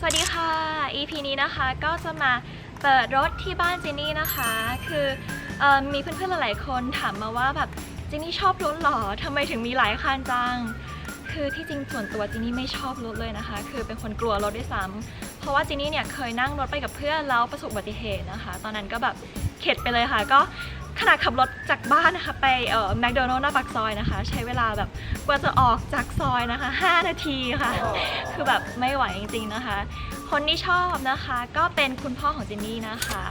สวัสดีค่ะ EP นี้นะคะก็จะมาเปิดรถที่บ้านเจนนี่นะคะ คืออมีเพื่อนๆหลายๆคนถามมาว่าแบบเจนนี่ชอบรถหรอทำไมถึงมีหลายคันจัง คือที่จริงส่วนตัวเจนนี่ไม่ชอบรถเลยนะคะ คือเป็นคนกลัวรถด้วยซ้ำเพราะว่าเจนนี่เนี่ยเคยนั่งรถไปกับเพื่อนแล้วประสบอุบัติเหตุนะคะ ตอนนั้นก็แบบเข็ดไปเลยค่ะ ก็ ขนาดขับรถจากบ้านนะคะไปเอ่อแมคโดนัลล์หน้าปากซอยนะคะ ใช้เวลาแบบกว่าจะออกจากซอยนะคะ 5 นาทีค่ะ คือแบบไม่ไหวจริงๆนะคะ คนที่ชอบนะคะก็เป็นคุณพ่อของเจนนี่นะคะ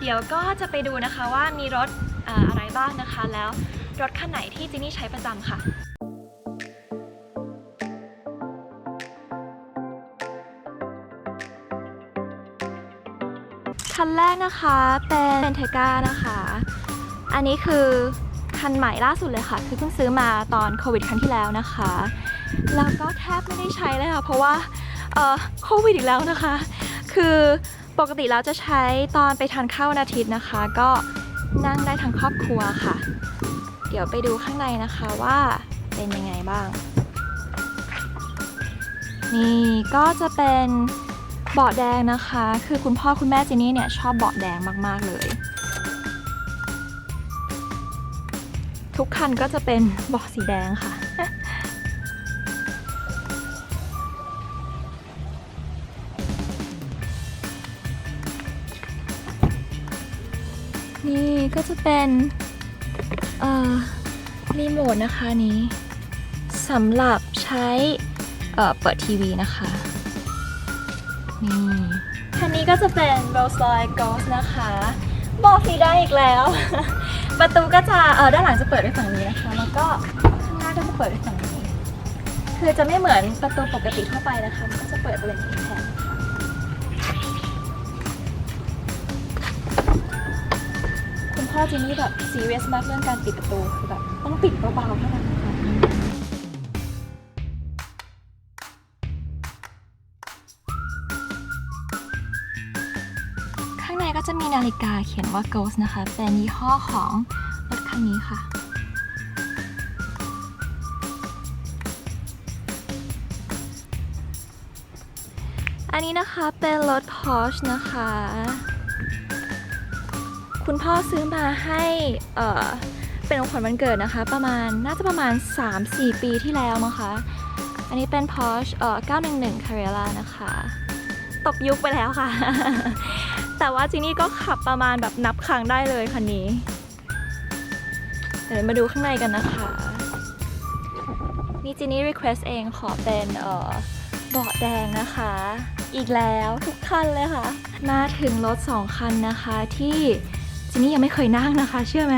เดี๋ยวก็จะไปดูนะคะว่ามีรถเอ่ออะไรบ้างนะคะ แล้วรถคันไหนที่เจนนี่ใช้ประจำค่ะ คันแรกนะคะเป็นเทก้านะคะ อันนี้คือคันใหม่ล่าสุดเลยค่ะ คือเพิ่งซื้อมาตอนโควิดครั้งที่แล้วนะคะ แล้วก็แทบไม่ได้ใช้เลยค่ะ เพราะว่าโควิดอีกแล้วนะคะ คือปกติแล้วจะใช้ตอนไปทานข้าววันอาทิตย์นะคะ ก็นั่งได้ทั้งครอบครัวค่ะ เดี๋ยวไปดูข้างในนะคะว่าเป็นยังไงบ้าง นี่ก็จะเป็น เบาะแดงนะคะ คือคุณพ่อคุณแม่เจนนี่เนี่ยชอบเบาะแดงมากๆเลย ทุกคันก็จะเป็นเบาะสีแดงค่ะนี่ก็จะเป็นเอ่อรีโมทนะคะนนี้สำหรับใช้เอ่อเปิดทีวีนะคะ นี่คันนี้ก็จะเป็น Rolls Royce Ghost นะคะบอกสีได้อีกแล้ว ประตูก็จะเออด้านหลังจะเปิดด้วยฝั่งนี้นะคะ แล้วก็ข้างหน้าก็จะเปิดด้วยฝั่งนี้ คือจะไม่เหมือนประตูปกติทั่วไปนะคะมันก็จะเปิดเป็นอย่างนี้แทนค่ะคุณพ่อจินนี่แบบซีเรียสมากเรื่องการปิดประตูคือแบบต้องปิดเบาๆเท่านั้น จะมีนาฬิกาเขียนว่า Ghost นะคะ เป็นยี่ห้อของรถคันนี้ค่ะ อันนี้นะคะเป็นรถ Porsche นะคะ คุณพ่อซื้อมาให้เอ่อเป็นของขวัญวันเกิดนะคะ ประมาณน่าจะประมาณ 3-4 ปีที่แล้วมั้งคะ อันนี้เป็น Porsche เอ่อ911 Carrera นะคะ ตกยุคไปแล้วค่ะ แต่ว่าจินี่ก็ขับประมาณแบบนับครั้งได้เลยคันนี้ เดี๋ยวมาดูข้างในกันนะคะ นี่จินี่รีเควสเองขอเป็นเอ่อเบาะแดงนะคะ อีกแล้วทุกคันเลยค่ะ มาถึงรถ 2 คันนะคะที่จินี่ยังไม่เคยนั่งนะคะ เชื่อไหม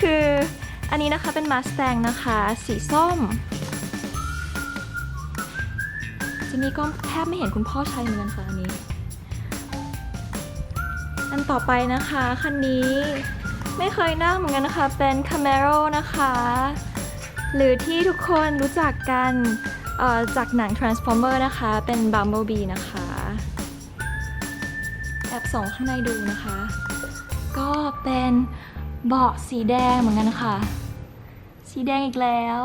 คืออันนี้นะคะเป็น Mustang นะคะ สีส้มจินี่ก็แทบไม่เห็นคุณพ่อใช้เหมือนกันค่ะอันนี้ อันต่อไปนะคะคันนี้ไม่เคยนั่งเหมือนกันนะคะ เป็น Camaro นะคะ หรือที่ทุกคนรู้จักกันจากหนัง Transformer นะคะ เป็น Bumblebee นะคะ แอบส่องข้างในดูนะคะ ก็เป็นเบาะสีแดงเหมือนกันค่ะ สีแดงอีกแล้ว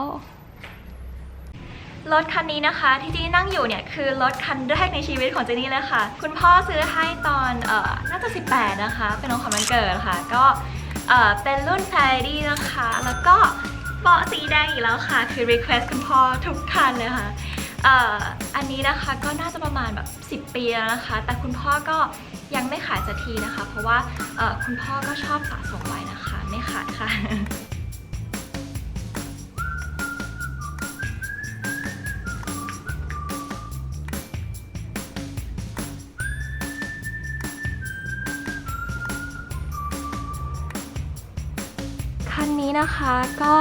รถคันนี้นะคะที่เจนนี่นั่งอยู่เนี่ยคือรถคันแรกในชีวิตของเจนี่เลยค่ะ คุณพ่อซื้อให้ตอนเอ่อน่าจะ 18 นะคะ เป็นของขวัญวันเกิดค่ะ ก็เอ่อเป็นรุ่น f a r d y นะคะ แล้วก็เบาะสีแดงอีกแล้วค่ะ คือ request คุณพ่อทุกคันเลยค่ะเอ่ออันนี้นะคะก็น่าจะประมาณแบบ 10 ปีแล้วนะคะ แต่คุณพ่อก็ยังไม่ขายสักทีนะคะ เพราะว่าเอ่อคุณพ่อก็ชอบสะสมไว้นะคะ ไม่ขายค่ะ คันนี้นะคะก็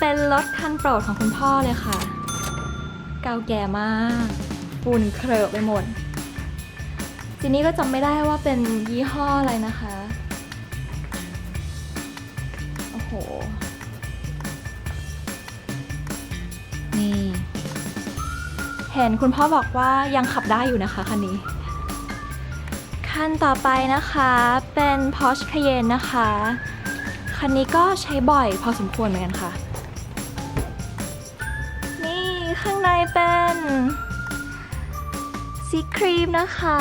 เป็นรถคันโปรดของคุณพ่อเลยค่ะ เก่าแก่มากฝุ่นเครอะไปหมดทีนี้ก็จำไม่ได้ว่าเป็นยี่ห้ออะไรนะคะ โอ้โห นี่ เห็นคุณพ่อบอกว่ายังขับได้อยู่นะคะคันนี้คันต่อไปนะคะเป็น Porsche Cayenne นะคะ คันนี้ก็ใช้บ่อยพอสมควรเหมือนกันค่ะ นี่ข้างในเป็นสีครีมนะคะ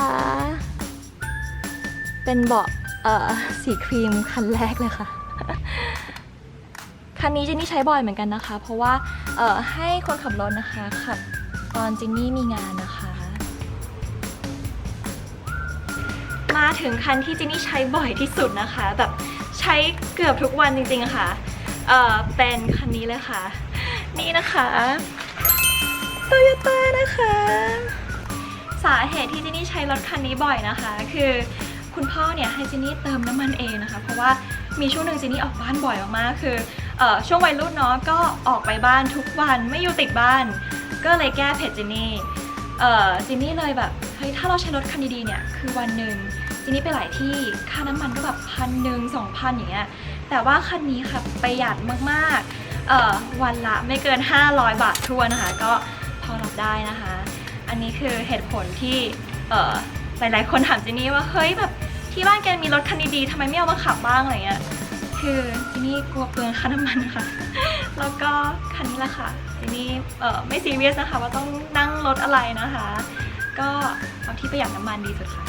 เป็นเบาะเอ่อสีครีมคันแรกเลยค่ะ คันนี้เจนนี่ใช้บ่อยเหมือนกันนะคะ เพราะว่าเอ่อให้คนขับรถนะคะขับตอนเจนนี่มีงานนะคะ มาถึงคันที่เจนนี่ใช้บ่อยที่สุดนะคะแบบ ใช้เกือบทุกวันจริงๆค่ะ เอ่อเป็นคันนี้เลยค่ะ นี่นะคะโตโยต้านะคะ สาเหตุที่จินนี่ใช้รถคันนี้บ่อยนะคะ คือคุณพ่อเนี่ยให้จินนี่เติมน้ำมันเองนะคะ เพราะว่ามีช่วงหนึ่งจินนี่ออกบ้านบ่อยมากๆคือเอ่อช่วงวัยรุ่นเนาะก็ออกไปบ้านทุกวันไม่อยู่ติดบ้าน ก็เลยแก้เผ็ดจินนี่เอ่อจินนี่เลยแบบเฮ้ยถ้าเราใช้รถคันดีๆเนี่ยคือวันหนึ่ง จินนี่ไปหลายที่ค่าน้ำมันก็แบบพันหนึ่งสองพันอย่างเงี้ยแต่ว่าคันนี้ค่ะประหยัดมากๆเอ่อวันละไม่เกิน 500 บาททั่วนนะคะ ก็พอรับได้นะคะ อันนี้คือเหตุผลที่เอ่อหลายๆ คนถามจินนี่ว่าเฮ้ยแบบที่บ้านแกมีรถคันดีๆทำไมไม่เอามาขับบ้างอะไรเงี้ยคือจินนี่กลัวเปลืองค่าน้ำมันค่ะ แล้วก็คันนี้แหละค่ะจินนี่เอ่อไม่ซีเรียสนะคะว่าต้องนั่งรถอะไรนะคะ ก็เอาที่ประหยัดน้ำมันดีสุดค่ะ